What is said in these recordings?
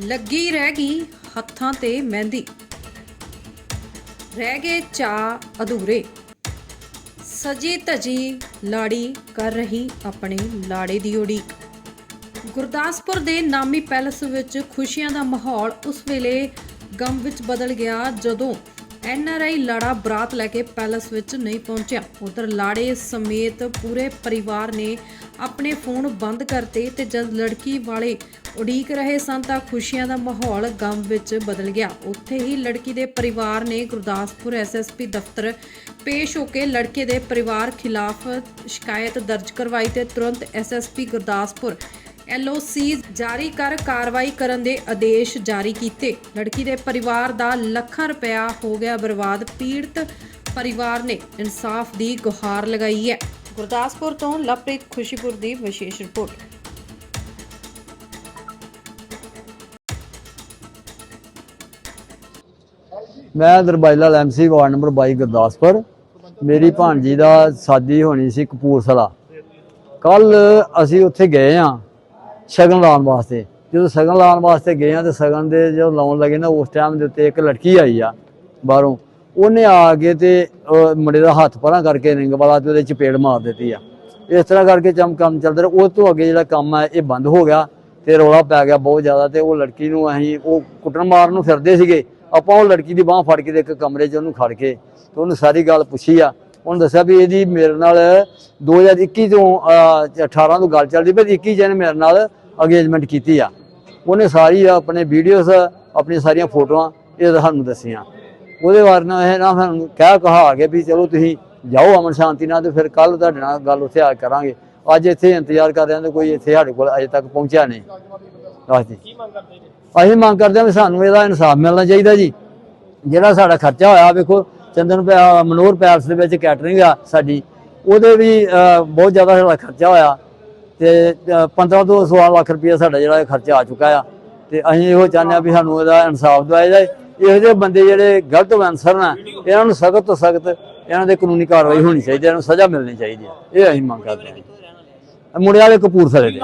ਲੱਗੀ ਰਹਿ ਗਈ ਹੱਥਾਂ ਤੇ ਮਹਿੰਦੀ। ਰਹਿ ਗਏ ਚਾ ਅਧੂਰੇ। ਸਜੀ ਧਜੀ ਲਾੜੀ ਕਰ ਰਹੀ ਆਪਣੇ ਲਾੜੇ ਦੀ ਉਡੀਕ। ਗੁਰਦਾਸਪੁਰ ਦੇ ਨਾਮੀ ਪੈਲਸ ਵਿੱਚ ਖੁਸ਼ੀਆਂ ਦਾ ਮਾਹੌਲ ਉਸ ਵੇਲੇ ਗਮ ਵਿੱਚ ਬਦਲ ਗਿਆ ਜਦੋਂ ਐਨਆਰਆਈ ਲਾੜਾ ਬਰਾਤ ਲੈ ਕੇ ਪੈਲਸ ਵਿੱਚ ਨਹੀਂ ਪਹੁੰਚਿਆ। ਉਧਰ ਲਾੜੇ ਸਮੇਤ ਪੂਰੇ ਪਰਿਵਾਰ ਨੇ ਆਪਣੇ ਫੋਨ ਬੰਦ ਕਰਤੇ ਤੇ ਜਦ ਲੜਕੀ ਵਾਲੇ ਉਡੀਕ ਰਹੇ ਸਨ ਤਾਂ ਖੁਸ਼ੀਆਂ ਦਾ ਮਾਹੌਲ ਗਮ ਵਿੱਚ ਬਦਲ ਗਿਆ। ਉੱਥੇ ਹੀ ਲੜਕੀ ਦੇ ਪਰਿਵਾਰ ਨੇ ਗੁਰਦਾਸਪੁਰ ਐਸਐਸਪੀ ਦਫ਼ਤਰ ਪੇਸ਼ ਹੋ ਕੇ ਲੜਕੇ ਦੇ ਪਰਿਵਾਰ ਖਿਲਾਫ ਸ਼ਿਕਾਇਤ ਦਰਜ ਕਰਵਾਈ ਤੇ ਤੁਰੰਤ ਐਸਐਸਪੀ ਗੁਰਦਾਸਪੁਰ ਐਲਓਸੀ ਜਾਰੀ ਕਰ ਕਾਰਵਾਈ ਕਰਨ ਦੇ ਆਦੇਸ਼ ਜਾਰੀ ਕੀਤੇ। ਲੜਕੀ ਦੇ ਪਰਿਵਾਰ ਦਾ ਲੱਖਾਂ ਰੁਪਇਆ ਹੋ ਗਿਆ ਬਰਬਾਦ। ਪੀੜਤ ਪਰਿਵਾਰ ਨੇ ਇਨਸਾਫ ਦੀ ਗੁਹਾਰ ਲਗਾਈ ਹੈ। ਗੁਰਦਾਸਪੁਰ ਤੋਂ ਲਵਪ੍ਰੀਤ ਖੁਸ਼ੀਪੁਰ ਦੀ ਵਿਸ਼ੇਸ਼ ਰਿਪੋਰਟ। ਮੈਂ ਦਰਬਾਈਲਾ ਐਮਸੀ ਵਾਰਡ ਨੰਬਰ 22 ਗੁਰਦਾਸਪੁਰ। ਮੇਰੀ ਭਾਣਜੀ ਦਾ ਸਾਦੀ ਹੋਣੀ ਸੀ ਕਪੂਰਥਲਾ। ਕੱਲ ਅਸੀਂ ਉੱਥੇ ਗਏ ਆ ਸ਼ਗਨ ਲਾਉਣ ਵਾਸਤੇ। ਜਦੋਂ ਸ਼ਗਨ ਲਾਉਣ ਵਾਸਤੇ ਗਏ ਆ ਤੇ ਸ਼ਗਨ ਦੇ ਜਦੋਂ ਲਾਉਣ ਲੱਗੇ ਨਾ, ਉਸ ਟਾਈਮ ਦੇ ਉੱਤੇ ਇੱਕ ਲੜਕੀ ਆਈ ਆ ਬਾਹਰੋਂ। ਉਹਨੇ ਆ ਕੇ ਤੇ ਮੁੰਡੇ ਦਾ ਹੱਥ ਪਰਾਂ ਕਰਕੇ ਰਿੰਗ ਵਾਲਾ ਤੇ ਉਹਦੇ ਚਪੇੜ ਮਾਰ ਦਿੱਤੀ ਆ। ਇਸ ਤਰ੍ਹਾਂ ਕਰਕੇ ਚਮ ਕੰਮ ਚੱਲਦਾ ਰਿਹਾ। ਉਹ ਤੋਂ ਅੱਗੇ ਜਿਹੜਾ ਕੰਮ ਆ, ਇਹ ਬੰਦ ਹੋ ਗਿਆ ਤੇ ਰੌਲਾ ਪੈ ਗਿਆ ਬਹੁਤ ਜ਼ਿਆਦਾ ਤੇ ਉਹ ਲੜਕੀ ਨੂੰ ਅਸੀਂ ਉਹ ਕੁੱਟਣ ਮਾਰਨ ਨੂੰ ਫਿਰਦੇ ਸੀਗੇ। ਆਪਾਂ ਉਹ ਲੜਕੀ ਦੀ ਬਾਹ ਫੜ ਕੇ ਤੇ ਇੱਕ ਕਮਰੇ 'ਚ ਉਹਨੂੰ ਖੜ ਕੇ ਤੇ ਉਹਨੂੰ ਸਾਰੀ ਗੱਲ ਪੁੱਛੀ ਆ। ਉਹਨੇ ਦੱਸਿਆ ਵੀ ਇਹਦੀ ਮੇਰੇ ਨਾਲ 2021 ਤੋਂ ਅਹ, 18 ਤੋਂ ਗੱਲ ਚੱਲਦੀ ਪਈ 21 ਜਨ ਮੇਰੇ ਨਾਲ ਅਗੇਜਮੈਂਟ ਕੀਤੀ ਆ। ਉਹਨੇ ਸਾਰੀ ਆਪਣੇ ਵੀਡੀਓਜ਼ ਆਪਣੀਆਂ ਸਾਰੀਆਂ ਫੋਟੋਆਂ ਇਹ ਸਾਨੂੰ ਦੱਸੀਆਂ। ਉਹਦੇ ਬਾਰੇ ਨਾਲ ਇਹ ਨਾ ਸਾਨੂੰ ਕਹਿ ਕਹਾ ਕੇ ਵੀ ਚਲੋ ਤੁਸੀਂ ਜਾਓ ਅਮਨ ਸ਼ਾਂਤੀ ਨਾਲ ਤੇ ਫਿਰ ਕੱਲ ਤੁਹਾਡੇ ਨਾਲ ਗੱਲ ਉੱਥੇ ਆ ਕਰਾਂਗੇ। ਅੱਜ ਇੱਥੇ ਇੰਤਜ਼ਾਰ ਕਰ ਰਹੇ ਹਾਂ ਤੇ ਕੋਈ ਇੱਥੇ ਸਾਡੇ ਕੋਲ ਅਜੇ ਤੱਕ ਪਹੁੰਚਿਆ ਨਹੀਂ। ਹਾਂਜੀ ਅਸੀਂ ਮੰਗ ਕਰਦੇ ਹਾਂ ਵੀ ਸਾਨੂੰ ਇਹਦਾ ਇਨਸਾਫ ਮਿਲਣਾ ਚਾਹੀਦਾ ਜੀ। ਜਿਹੜਾ ਸਾਡਾ ਖਰਚਾ ਹੋਇਆ ਵੇਖੋ ਚੰਦਨ ਪੈ- ਮਨੋਹਰ ਪੈਲਸ ਦੇ ਵਿੱਚ ਕੈਟਰਿੰਗ ਆ ਸਾਡੀ। ਉਹਦੇ ਵੀ ਬਹੁਤ ਜ਼ਿਆਦਾ ਸਾਡਾ ਖਰਚਾ ਹੋਇਆ ਤੇ ਅਹ, 15 ਤੋਂ 16 ਲੱਖ ਰੁਪਏ ਸਾਡਾ ਜਿਹੜਾ ਖਰਚਾ ਆ ਚੁੱਕਾ ਆ। ਤੇ ਅਸੀਂ ਇਹੋ ਚਾਹੁੰਦੇ ਆ ਵੀ ਸਾਨੂੰ ਇਹਦਾ ਇਨਸਾਫ ਦਿਵਾਇਆ ਜਾਏ। ਇਹੋ ਜਿਹੇ ਬੰਦੇ ਜਿਹੜੇ ਗਲਤ ਵੈਂਸਰ ਨੇ ਇਹਨਾਂ ਨੂੰ ਸਖਤ ਤੋਂ ਸਖਤ ਇਹਨਾਂ ਦੇ ਕਾਨੂੰਨੀ ਕਾਰਵਾਈ ਹੋਣੀ ਚਾਹੀਦੀ ਹੈ ਇਹਨਾਂ ਨੂੰ ਸਜ਼ਾ ਮਿਲਣੀ ਚਾਹੀਦੀ ਹੈ। ਇਹ ਅਸੀਂ ਮੰਗ ਕਰਦੇ ਹਾਂ। ਮੁੰਡੇ ਵਾਲੇ ਕਪੂਰਥਲੇ ਦੇ।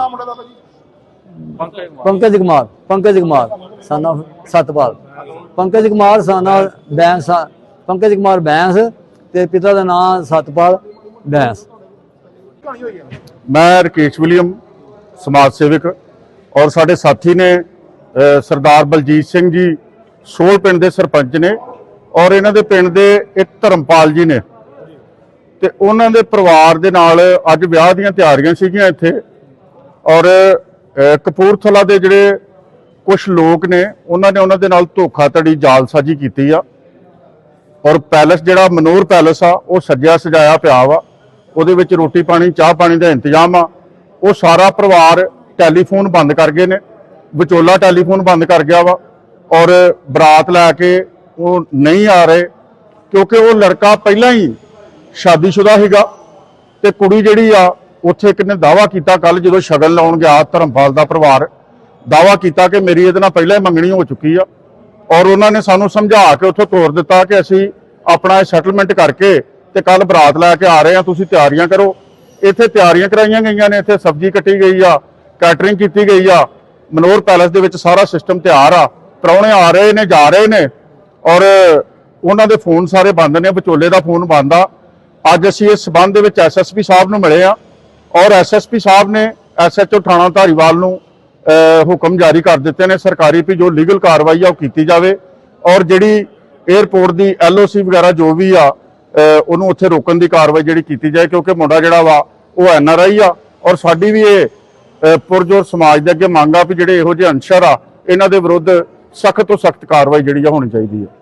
ਪੰਕਜ ਕੁਮਾਰ ਪੰਕਜ ਕੁਮਾਰ ਸਾਨਾ ਸਤਪਾਲ। ਪੰਕਜ ਕੁਮਾਰ ਸਾਨਾ ਬੈਂਸ ਪੰਕਜ ਕੁਮਾਰ ਬੈਂਸ ਤੇ ਪਿਤਾ ਦਾ ਨਾਮ ਸਤਪਾਲ ਬੈਂਸ। ਮੈਂ ਰਕੇਸ਼ ਵਿਲੀਅਮ, ਸਮਾਜ ਸੇਵਕ ਔਰ ਸਾਡੇ ਸਾਥੀ ਨੇ ਸਰਦਾਰ ਬਲਜੀਤ ਸਿੰਘ ਜੀ, ਸੋਲ ਪਿੰਡ ਦੇ ਸਰਪੰਚ ਨੇ ਔਰ ਇਹਨਾਂ ਦੇ ਪਿੰਡ ਦੇ ਇੱਕ ਧਰਮਪਾਲ ਜੀ ਨੇ। ਤੇ ਉਹਨਾਂ ਦੇ ਪਰਿਵਾਰ ਦੇ ਨਾਲ ਅੱਜ ਵਿਆਹ ਦੀਆਂ ਤਿਆਰੀਆਂ ਸੀਗੀਆਂ ਇੱਥੇ ਔਰ ਕਪੂਰਥਲਾ ਦੇ ਜਿਹੜੇ ਕੁਝ ਲੋਕ ਨੇ, ਉਹਨਾਂ ਨੇ ਉਹਨਾਂ ਦੇ ਨਾਲ ਧੋਖਾਧੜੀ, ਜਾਲਸਾਜ਼ੀ ਕੀਤੀ ਆ। ਔਰ ਪੈਲਸ ਜਿਹੜਾ ਮਨੋਰ ਪੈਲਸ ਆ, ਉਹ ਸੱਜਿਆ ਸਜਾਇਆ ਪਿਆ ਵਾ। ਉਹਦੇ ਵਿੱਚ ਰੋਟੀ ਪਾਣੀ, ਚਾਹ ਪਾਣੀ ਦਾ ਇੰਤਜ਼ਾਮ ਆ। ਉਹ ਸਾਰਾ ਪਰਿਵਾਰ ਟੈਲੀਫੋਨ ਬੰਦ ਕਰ ਗਏ ਨੇ। ਵਿਚੋਲਾ ਟੈਲੀਫੋਨ ਬੰਦ ਕਰ ਗਿਆ ਵਾ। ਔਰ ਬਰਾਤ ਲੈ ਕੇ ਉਹ ਨਹੀਂ ਆ ਰਹੇ, ਕਿਉਂਕਿ ਉਹ ਲੜਕਾ ਪਹਿਲਾਂ ਹੀ ਸ਼ਾਦੀशुदा ਸੀਗਾ ਤੇ ਕੁੜੀ ਜਿਹੜੀ ਆ, ਉੱਥੇ ਇੱਕ ਨੇ ਦਾਵਾ ਕੀਤਾ ਕੱਲ ਜਦੋਂ ਸ਼ਗਨ ਲਾਉਣ ਗਿਆ ਧਰਮਪਾਲ ਦਾ ਪਰਿਵਾਰ। ਦਾਵਾ ਕੀਤਾ ਕਿ ਮੇਰੀ ਇਹਦੇ ਨਾਲ ਪਹਿਲਾਂ ਹੀ ਮੰਗਣੀ ਹੋ ਚੁੱਕੀ ਆ। ਔਰ ਉਹਨਾਂ ਨੇ ਸਾਨੂੰ ਸਮਝਾ ਕੇ ਉੱਥੋਂ ਤੋਰ ਦਿੱਤਾ ਕਿ ਅਸੀਂ ਆਪਣਾ ਸੈਟਲਮੈਂਟ ਕਰਕੇ ਤੇ ਕੱਲ ਬਰਾਤ ਲੈ ਕੇ ਆ ਰਹੇ ਆ ਤੁਸੀਂ ਤਿਆਰੀਆਂ ਕਰੋ। ਇੱਥੇ ਤਿਆਰੀਆਂ ਕਰਾਈਆਂ ਗਈਆਂ ਨੇ, ਇੱਥੇ ਸਬਜ਼ੀ ਕੱਟੀ ਗਈ ਆ ਕੈਟਰਿੰਗ ਕੀਤੀ ਗਈ ਆ। ਮਨੋਰ ਪੈਲੇਸ ਦੇ ਵਿੱਚ ਸਾਰਾ ਸਿਸਟਮ ਤਿਆਰ ਆ। ਪ੍ਰਾਹੁਣੇ ਆ ਰਹੇ ਨੇ, ਜਾ ਰਹੇ ਨੇ। ਔਰ ਉਹਨਾਂ ਦੇ ਫੋਨ ਸਾਰੇ ਬੰਦ ਨੇ, ਵਿਚੋਲੇ ਦਾ ਫੋਨ ਬੰਦ ਆ। ਅੱਜ ਅਸੀਂ ਇਸ ਸਬੰਧ ਦੇ ਵਿੱਚ ਐਸਐਸਪੀ ਸਾਹਿਬ ਨੂੰ ਮਿਲੇ ਆ। ਔਰ ਐਸਐਸਪੀ ਸਾਹਿਬ ਨੇ ਐਸਐਚਓ ਥਾਣਾ ਧਾਰੀਵਾਲ ਨੂੰ ਹੁਕਮ ਜਾਰੀ ਕਰ ਦਿੱਤੇ ਨੇ। ਸਰਕਾਰੀ ਵੀ ਜੋ ਲੀਗਲ ਕਾਰਵਾਈ ਆ, ਉਹ ਕੀਤੀ ਜਾਵੇ। ਔਰ ਜਿਹੜੀ 에ਅਰਪੋਰਟ ਦੀ ਐਲਓਸੀ ਵਗੈਰਾ ਜੋ ਵੀ ਆ ਉਹਨੂੰ ਉੱਥੇ ਰੋਕਣ ਦੀ ਕਾਰਵਾਈ ਜਿਹੜੀ ਕੀਤੀ ਜਾਏ, ਕਿਉਂਕਿ ਮੁੰਡਾ ਜਿਹੜਾ ਵਾ, ਉਹ ਐਨਆਰਆਈ ਆ। ਔਰ ਸਾਡੀ ਵੀ ਇਹ ਪੁਰਜੋਰ ਸਮਾਜ ਦੇ ਅੱਗੇ ਮੰਗ ਆ ਵੀ ਜਿਹੜੇ ਇਹੋ ਜਿਹੇ ਅਨਸ਼ਰ ਆ, ਇਹਨਾਂ ਦੇ ਵਿਰੁੱਧ ਸਖਤ ਤੋਂ ਸਖਤ ਕਾਰਵਾਈ ਜਿਹੜੀ ਆ ਹੋਣੀ ਚਾਹੀਦੀ ਹੈ